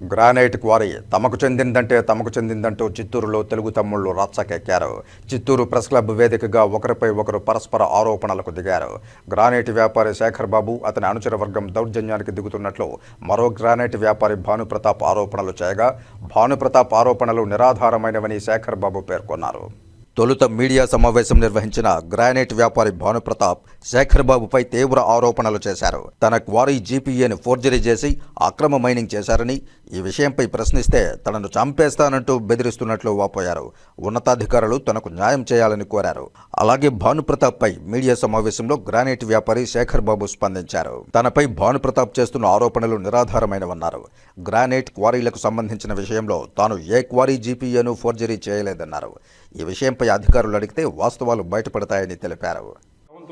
Granite quarry తమకు చెందిందంటే తమకు చెందిందంటూ చిత్తూరులో తెలుగు తమ్ముళ్ళు రచ్చకెక్కారు. చిత్తూరు ప్రెస్ క్లబ్ వేదికగా ఒకరిపై ఒకరు పరస్పర ఆరోపణలకు దిగారు. గ్రానైట్ వ్యాపారి శేఖర్ బాబు అతని అనుచర వర్గం దౌర్జన్యానికి దిగుతున్నట్లు మరో గ్రానైట్ వ్యాపారి భానుప్రతాప్ ఆరోపణలు చేయగా భానుప్రతాప్ ఆరోపణలు నిరాధారమైనవని శేఖర్ బాబు పేర్కొన్నారు. తొలుత మీడియా సమావేశం నిర్వహించిన గ్రానైట్ వ్యాపారి భానుప్రతాప్ శేఖర్ బాబుపై తీవ్ర ఆరోపణలు చేశారు. తన క్వారీ జీపీఏను ఫోర్జరీ చేసి అక్రమ మైనింగ్ చేశారని ఈ విషయంపై ప్రశ్నిస్తే తనను చంపేస్తానంటూ బెదిరిస్తున్నట్లు వాపోయారు. ఉన్నతాధికారులు తనకు న్యాయం చేయాలని కోరారు. అలాగే భానుప్రతాప్పై మీడియా సమావేశంలో గ్రానైట్ వ్యాపారి శేఖర్ బాబు స్పందించారు. తనపై భానుప్రతాప్ చేస్తున్న ఆరోపణలు నిరాధారమైనవన్నారు. గ్రానైట్ క్వారీలకు సంబంధించిన విషయంలో తాను ఏ క్వారీ జీపీఏను ఫోర్జరీ చేయలేదన్నారు. ఈ విషయంపై అధికారులు అడిగితే వాస్తవాలు బయటపడతాయని తెలిపారు.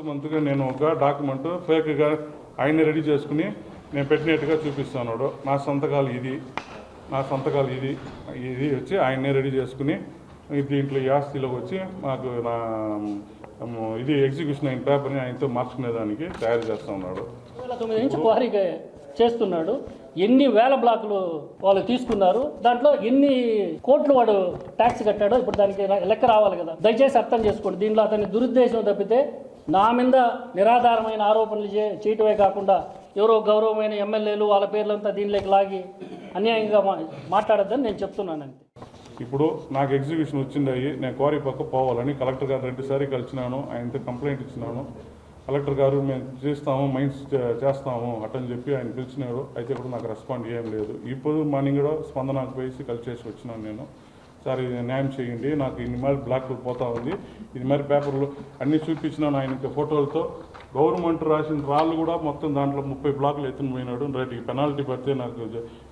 మంత్గా నేను ఒక డాక్యుమెంట్ ఫేక్గా ఆయన రెడీ చేసుకుని నేను పెట్టినట్టుగా చూపిస్తున్నాడు నా సంతకాలు ఇది నా సంతకాలు ఇది ఇది వచ్చి ఆయన్నే రెడీ చేసుకుని ఈ దీంట్లో ఈ ఆస్తిలోకి వచ్చి మాకు నా ఇది ఎగ్జిక్యూషన్ అయిన పేపర్ని ఆయనతో మార్చుకునేదానికి తయారు చేస్తూ ఉన్నాడు. చేస్తున్నాడు. ఎన్ని వేల బ్లాకులు వాళ్ళు తీసుకున్నారు దాంట్లో ఎన్ని కోట్లు వాడు ట్యాక్స్ కట్టాడో ఇప్పుడు దానికి లెక్క రావాలి కదా. దయచేసి అర్థం చేసుకోండి. దీంట్లో అతని దురుద్దేశం తప్పితే నా మీద నిరాధారమైన ఆరోపణలు చే చేయటమే కాకుండా ఎవరో గౌరవమైన ఎమ్మెల్యేలు వాళ్ళ పేర్లంతా దీనిలోకి లాగి అన్యాయంగా మా మాట్లాడొద్దని నేను చెప్తున్నాను అంతే. ఇప్పుడు నాకు ఎగ్జిబిషన్ వచ్చింది నేను కోరి పక్క పోవాలని కలెక్టర్ గారు రెండుసారి కలిసినాను ఆయనతో కంప్లైంట్ ఇచ్చినాను. కలెక్టర్ గారు మేము చేస్తాము మైండ్స్ చేస్తాము అటని చెప్పి ఆయన పిలిచినాడు అయితే కూడా నాకు రెస్పాండ్ ఏం లేదు. ఇప్పుడు మార్నింగ్ కూడా స్పందనకు పోయి కలిసేసి వచ్చినాను నేను. సార్ ఇది న్యాయం చేయండి. నాకు ఇన్ని మరి బ్లాక్లు పోతా ఉంది. ఇది మరి పేపర్లు అన్నీ చూపించినాను ఆయనకి ఫోటోలతో. గవర్నమెంట్ రాసిన రాళ్ళు కూడా మొత్తం దాంట్లో ముప్పై బ్లాక్లు ఎత్తుని పోయినాడు. రైట్కి పెనాల్టీ పడితే నాకు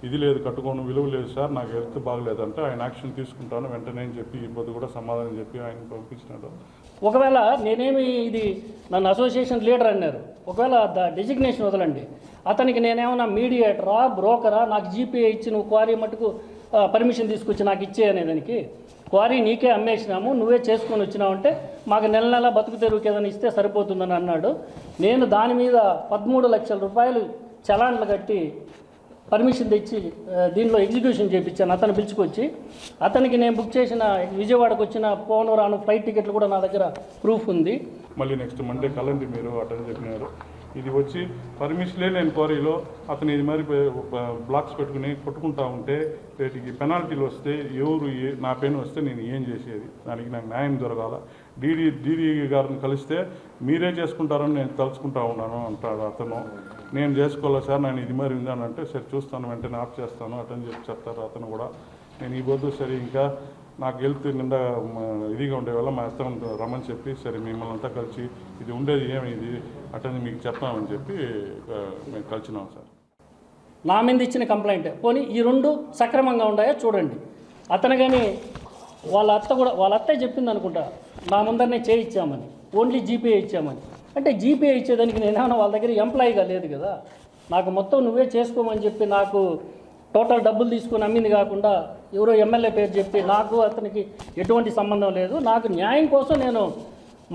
ఇది లేదు కట్టుకోవడం విలువ లేదు సార్. నాకు హెల్త్ బాగలేదంటే ఆయన యాక్షన్ తీసుకుంటాను. వెంటనే అని చెప్పి ఇబ్బంది కూడా సమాధానం చెప్పి ఆయన పంపించినాడు. ఒకవేళ నేనేమి ఇది నన్ను అసోసియేషన్ లీడర్ అన్నారు. ఒకవేళ ద డిజిగ్నేషన్ వదలండి. అతనికి నేనేమన్నా మీడియేటరా బ్రోకరా నాకు జీపీఏ ఇచ్చి నువ్వు క్వారీ మటుకు పర్మిషన్ తీసుకొచ్చి నాకు ఇచ్చే అనేదానికి క్వారీ నీకే అమ్మేసినాము నువ్వే చేసుకొని వచ్చినావు అంటే మాకు నెల నెల బతుకు తెరువుకి ఏదైనా ఇస్తే సరిపోతుందని అన్నాడు. నేను దాని మీద పదమూడు లక్షల రూపాయలు చలాన్లు కట్టి పర్మిషన్ తెచ్చి దీనిలో ఎగ్జిక్యూషన్ చేయించాను అతను పిలుచుకొచ్చి. అతనికి నేను బుక్ చేసిన విజయవాడకు వచ్చిన పోను రాను ఫ్లైట్ టికెట్లు కూడా నా దగ్గర ప్రూఫ్ ఉంది. మళ్ళీ నెక్స్ట్ మండే కలండి మీరు అటెండ్ చెప్పినారు. ఇది వచ్చి పర్మిషన్లే లేని క్వారీలో అతను ఇది మరి బ్లాక్స్ పెట్టుకుని కొట్టుకుంటా ఉంటే వీటికి పెనాల్టీలు వస్తే ఎవరు ఏ- నా పేరు వస్తే నేను ఏం చేసేది? దానికి నాకు న్యాయం దొరకాల? డీడీ డీడీ గారిని కలిస్తే మీరే చేసుకుంటారని నేను తలుచుకుంటా ఉన్నాను అంటాడు అతను. నేను చేసుకోవాలా సార్? నేను ఇది మరి ఉందని అంటే సరే చూస్తాను వెంటనే ఆఫ్ చేస్తాను అటని చెప్పి చెప్తారు అతను కూడా. నేను ఈ వద్దు సరే ఇంకా నాకు హెల్త్ నిండా ఇదిగా ఉండే వల్ల మా అత్తను రమ్మని చెప్పి సరే మిమ్మల్ని అంతా కలిసి ఇది ఉండేది ఏమి ఇది అటని మీకు చెప్తామని చెప్పి మేము కలిసినాం సార్. నా మీద ఇచ్చిన కంప్లైంట్ పోనీ ఈ రెండు సక్రమంగా ఉన్నాయో? చూడండి. అతను కానీ వాళ్ళ అత్త కూడా వాళ్ళ అత్తే చెప్పింది అనుకుంటా నా ముందరనే చేయించామని ఓన్లీ జీపీఏ ఇచ్చామని. అంటే జీపీఏ ఇచ్చేదానికి నేనేమన్నా వాళ్ళ దగ్గర ఎంప్లాయీగా లేదు కదా. నాకు మొత్తం నువ్వే చేసుకోమని చెప్పి నాకు టోటల్ డబ్బులు తీసుకొని అమ్మింది కాకుండా ఎవరో ఎమ్మెల్యే పేరు చెప్పి నాకు అతనికి ఎటువంటి సంబంధం లేదు. నాకు న్యాయం కోసం నేను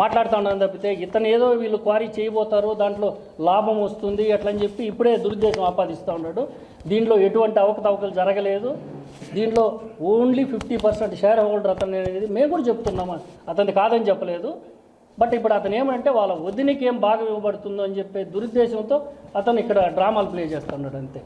మాట్లాడుతా ఉన్నాను తప్పితే ఇతను ఏదో వీళ్ళు క్వారీ చేయబోతారు దాంట్లో లాభం వస్తుంది అట్లని చెప్పి ఇప్పుడే దురుద్దేశం ఆపాదిస్తూ ఉన్నాడు. దీంట్లో ఎటువంటి అవకతవకలు జరగలేదు. దీంట్లో only fifty percent share holder అతను అనేది మేము కూడా చెప్తున్నాము. అతని కాదని చెప్పలేదు. బట్ ఇప్పుడు అతను ఏమంటే వాళ్ళ వదినికి ఏం బాగా ఇవ్వబడుతుందో అని చెప్పే దురుద్దేశంతో అతను ఇక్కడ డ్రామాలు ప్లే చేస్తున్నాడు అంతే.